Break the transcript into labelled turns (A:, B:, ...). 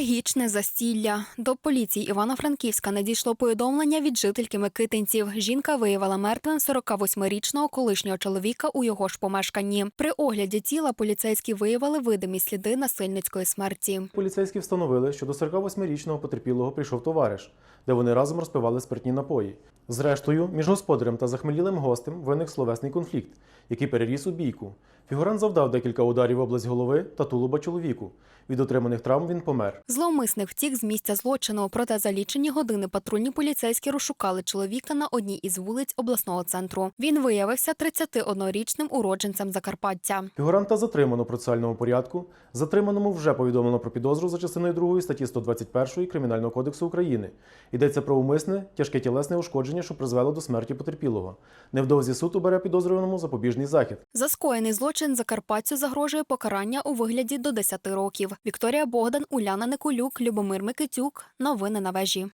A: Трагічне застілля. До поліції Івано-Франківська надійшло повідомлення від жительки Микитинців. Жінка виявила мертвим 48-річного колишнього чоловіка у його ж помешканні. При огляді тіла поліцейські виявили видимі сліди насильницької смерті.
B: Поліцейські встановили, що до 48-річного потерпілого прийшов товариш, де вони разом розпивали спиртні напої. Зрештою, між господарем та захмелілим гостем виник словесний конфлікт, який переріс у бійку. Фігурант завдав декілька ударів в область голови та тулуба чоловіку. Від отриманих травм він помер.
A: Зловмисник втік з місця злочину, проте за лічені години патрульні поліцейські розшукали чоловіка на одній із вулиць обласного центру. Він виявився 31-річним уродженцем Закарпаття.
B: Фігуранта затримано в процесуальному порядку. Затриманому вже повідомлено про підозру за частиною 2 статті 121 Кримінального кодексу України. Йдеться про умисне тяжке тілесне ушкодження, що призвело до смерті потерпілого. Невдовзі суд обере підозрюваному запобіжний захід.
A: За скоєний злочин Закарпаттю загрожує покарання у вигляді до 10 років. Вікторія Богдан, Уляна Николюк, Любомир Микитюк. Новини на вежі.